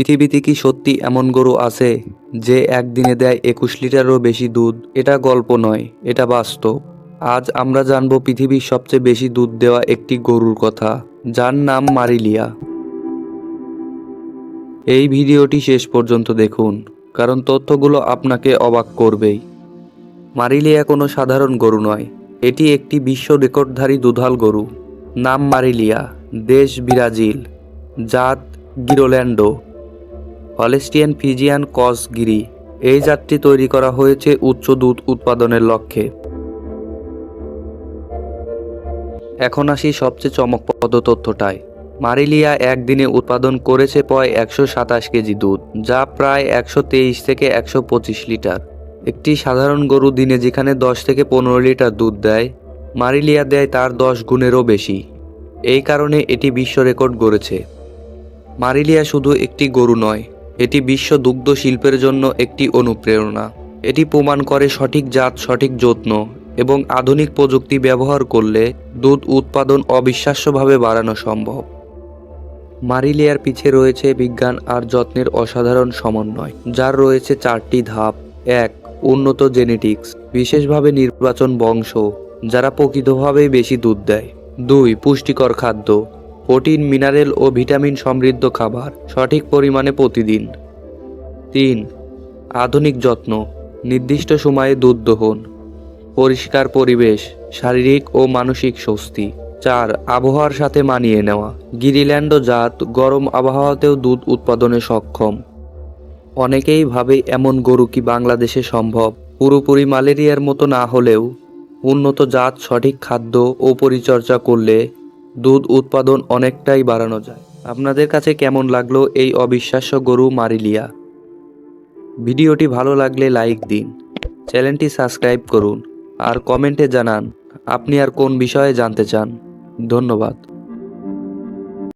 পৃথিবীতে কি সত্যি এমন গরু আছে যে একদিনে দেয় একুশ লিটারও বেশি দুধ? এটা গল্প নয়, এটা বাস্তব। আজ আমরা জানব পৃথিবীর সবচেয়ে বেশি দুধ দেওয়া একটি গরুর কথা, যার নাম মারিলিয়া। এই ভিডিওটি শেষ পর্যন্ত দেখুন, কারণ তথ্যগুলো আপনাকে অবাক করবেই। মারিলিয়া কোনো সাধারণ গরু নয়, এটি একটি বিশ্ব রেকর্ডধারী দুধাল গরু। নাম মারিলিয়া, দেশ ব্রাজিল, জাত গিরোল্যান্ডো। হলেস্টিয়ান ফিজিয়ান কস গিরি এই জাতটি তৈরি করা হয়েছে উচ্চ দুধ উৎপাদনের লক্ষ্যে। এখন আসি সবচেয়ে চমকপ্রদ তথ্যটায়। মারিলিয়া একদিনে উৎপাদন করেছে প্রায় একশো সাতাশ কেজি দুধ, যা প্রায় একশো তেইশ থেকে একশো পঁচিশ লিটার। একটি সাধারণ গরু দিনে যেখানে দশ থেকে পনেরো লিটার দুধ দেয়, মারিলিয়া দেয় তার দশ গুণেরও বেশি। এই কারণে এটি বিশ্ব রেকর্ড গড়েছে। মারিলিয়া শুধু একটি গরু নয় এটি বিশ্ব দুগ্ধ শিল্পের জন্য একটি অনুপ্রেরণা। এটি প্রমাণ করে সঠিক জাত, সঠিক যত্ন এবং আধুনিক প্রযুক্তি ব্যবহার করলে দুধ উৎপাদন অবিশ্বাস্যভাবে বাড়ানো সম্ভব। মারিলিয়ার পিছে রয়েছে বিজ্ঞান আর যত্নের অসাধারণ সমন্বয়, যার রয়েছে চারটি ধাপ। এক, উন্নত জেনেটিক্স, বিশেষভাবে নির্বাচন বংশ, যারা প্রকৃতভাবেই বেশি দুধ দেয়। দুই, পুষ্টিকর খাদ্য প্রোটিন, মিনারেল ও ভিটামিন সমৃদ্ধ খাবার, সঠিক পরিমাণে প্রতিদিন। তিন, আধুনিক যত্ন, নির্দিষ্ট সময়ে দুধ দহন, পরিষ্কার পরিবেশ, শারীরিক ও মানসিক স্বস্তি। চার, আবহাওয়ার সাথে মানিয়ে নেওয়া গিরিল্যান্ড জাত গরম আবহাওয়াতেও দুধ উৎপাদনে সক্ষম। অনেকেই ভাবে এমন গরু কি বাংলাদেশে সম্ভব, পুরোপুরি ম্যালেরিয়ার মতো না হলেও উন্নত জাত সঠিক খাদ্য ও পরিচর্যা করলে দুধ উৎপাদন অনেকটাই বাড়ানো যায়। আপনাদের কাছে কেমন লাগল এই অবিশ্বাস্য গরু মারিলিয়া? ভিডিওটি ভালো লাগলে লাইক দিন, চ্যানেলটি সাবস্ক্রাইব করুন, আর কমেন্টে জানান আপনি আর কোন বিষয়ে জানতে চান। ধন্যবাদ।